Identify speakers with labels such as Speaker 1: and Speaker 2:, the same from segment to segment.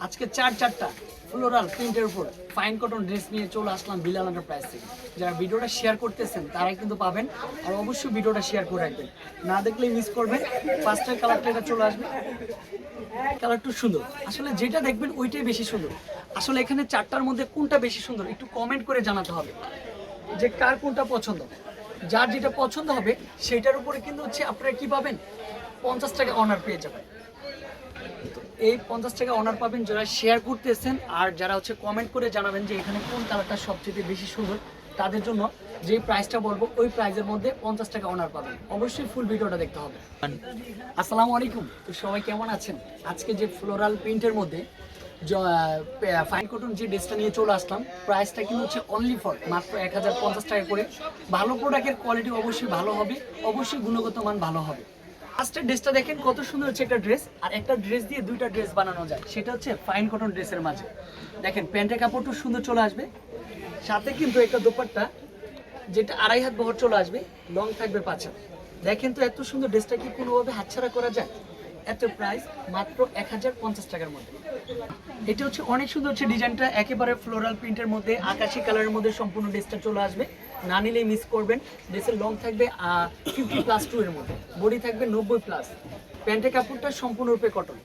Speaker 1: আজকে চার চারটা ফ্লোরাল প্রিন্টের উপর ফাইন কটন ড্রেস নিয়ে চলে আসলাম বিলাল প্রাইস থেকে। যারা ভিডিওটা শেয়ার করতেছেন, তারাই কিন্তু পাবেন। আর অবশ্যই ভিডিওটা শেয়ার করে রাখবেন। না দেখলেই মিস করবেন। ফার্স্টের কালারটা এটা চলে আসবে। কালারটা সুন্দর। আসলে যেটা দেখবেন, ওইটাই বেশি সুন্দর। আসলে এখানে চারটার মধ্যে কোনটা বেশি সুন্দর, একটু কমেন্ট করে জানাতে হবে। যে কার কোনটা পছন্দ। যার যেটা পছন্দ হবে সেটার উপরে কিন্তু হচ্ছে আপনারা কি পাবেন? পঞ্চাশ টাকা অনার পেয়ে যাবেন। এই পঞ্চাশ টাকা অনার পাবেন যারা শেয়ার করতেছেন আর যারা হচ্ছে কমেন্ট করে জানাবেন যে এখানে কোন কালারটা সবচেয়ে বেশি সুন্দর, তাদের জন্য যে প্রাইসটা বলব, ওই প্রাইসের মধ্যে পঞ্চাশ টাকা অনার পাবেন। অবশ্যই ফুল ভিডিওটা দেখতে হবে। আসসালামু আলাইকুম। তো সবাই কেমন আছেন? আজকে যে ফ্লোরাল প্রিন্টের মধ্যে ফাইন কটন যে ড্রেসটা নিয়ে চলে আসলাম প্রাইসটা কিন্তু হচ্ছে অনলি ফর মাত্র এক হাজার পঞ্চাশ টাকা করে। ভালো প্রোডাক্টের কোয়ালিটি অবশ্যই ভালো হবে, অবশ্যই গুণগত মান ভালো হবে। ফার্স্টের ড্রেসটা দেখেন কত সুন্দর হচ্ছে একটা ড্রেস আর একটা ড্রেস দিয়ে দুইটা ড্রেস বানানো যায়। সেটা হচ্ছে ফাইন কটন ড্রেসের মাঝে। দেখেন, প্যান্টের কাপড়টা সুন্দর চলে আসবে। সাথে কিন্তু একটা দোপাট্টা, যেটা আড়াই হাত বহর চলে আসবে লং থাকবে পাঁচা দেখেন তো এত সুন্দর ড্রেসটা কি কোনোভাবে হাতছাড়া করা যায়? এত প্রাইস মাত্র এক হাজার পঞ্চাশ টাকার মধ্যে। এটা হচ্ছে অনেক সুন্দর হচ্ছে ডিজাইনটা, একেবারে ফ্লোরাল প্রিন্টের মধ্যে, আকাশি কালারের মধ্যে সম্পূর্ণ ড্রেসটা চলে আসবে। না নিলেই মিস করবেন। ড্রেসের লং থাকবে ফিফটি প্লাস টু এর মধ্যে। বডি থাকবে নব্বই প্লাস প্যান্টের কাপড়টা সম্পূর্ণরূপে কটন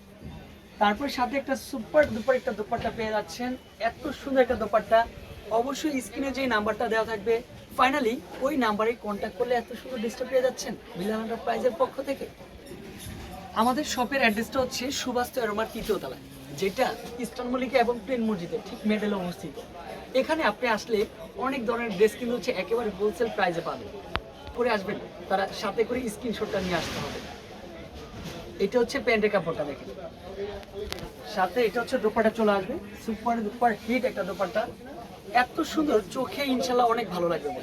Speaker 1: তারপর সাথে একটা সুপার দুপার একটা দোপাট্টা পেয়ে যাচ্ছেন। এত সুন্দর একটা দোপাট্টা। অবশ্যই স্ক্রিনে যে নাম্বারটা দেওয়া থাকবে ফাইনালি ওই নাম্বারে কন্ট্যাক্ট করলে এত সুন্দর ড্রেসটা পেয়ে যাচ্ছেন। বিলাল প্রাইজের পক্ষ থেকে। আমাদের শপের অ্যাড্রেসটা হচ্ছে সুভাষ তেরোমার তৃতীয় তলায়, যেটা ইস্টার্ন মল্লিকা এবং প্লেন মসজিদের ঠিক মেডেলে অবস্থিত। এখানে আপনি আসলে অনেক ধরনের ড্রেস কিন্তু হচ্ছে একেবারে হোলসেল প্রাইসে পাবেন। করে আসবেন, তারা সাথে করে স্ক্রিনশটটা নিয়ে আসতে হবে। এটা হচ্ছে প্যান্টের কাপড়টা দেখেন। সাথে এটা হচ্ছে দোপাটা চলে আসবে। সুপার দুপার হিট একটা দোপাটা এত সুন্দর, চোখে ইনশাল্লাহ অনেক ভালো লাগবে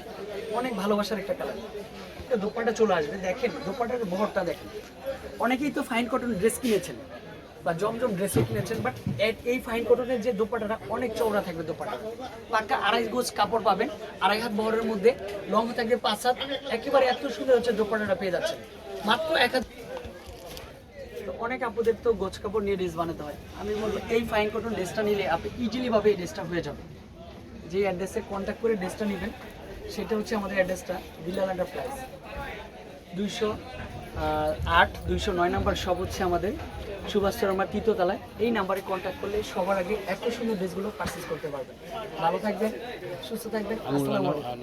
Speaker 1: অনেক ভালোবাসার একটা কালার দোপাটা চলে আসবে, দেখেন দোপাটার বহরটা দেখেন। অনেকেই তো ফাইন কটন ড্রেস কিনেছেন বা জমজম ড্রেসও কিনেছেন বাট এই ফাইন কটনের যে দোপাটাটা অনেক চওড়া থাকবে দোপাটা পাক্কা আড়াই গোজ কাপড় পাবেন, আড়াই হাত বহরের মধ্যে, লং থাকবে পাঁচ হাত, একেবারে এত সুন্দর হচ্ছে দোপাটাটা পেয়ে যাচ্ছেন। মাত্র এক হাজার তো অনেক আপুদের তো গোছ কাপড় নিয়ে ড্রেস বানাতে হয়। আমি বলব, এই ফাইন কটন ড্রেসটা নিলে আপনি ইজিলি ভাবে এই ড্রেসটা হয়ে যাবে। যে অ্যাড্রেসে কন্ট্যাক্ট করে ড্রেসটা নেবেন সেটা হচ্ছে আমাদের অ্যাড্রেসটা বিলাল এন্টারপ্রাইজ দুইশো আট দুইশো নয় নাম্বার সব হচ্ছে আমাদের সুভাষ শর্মার তৃতীয়তলায়। এই নাম্বারে কন্ট্যাক্ট করলে সবার আগে এত সুন্দর ড্রেসগুলো পারচেস করতে পারবেন। ভালো থাকবেন সুস্থ থাকবেন আসসালামু আলাইকুম।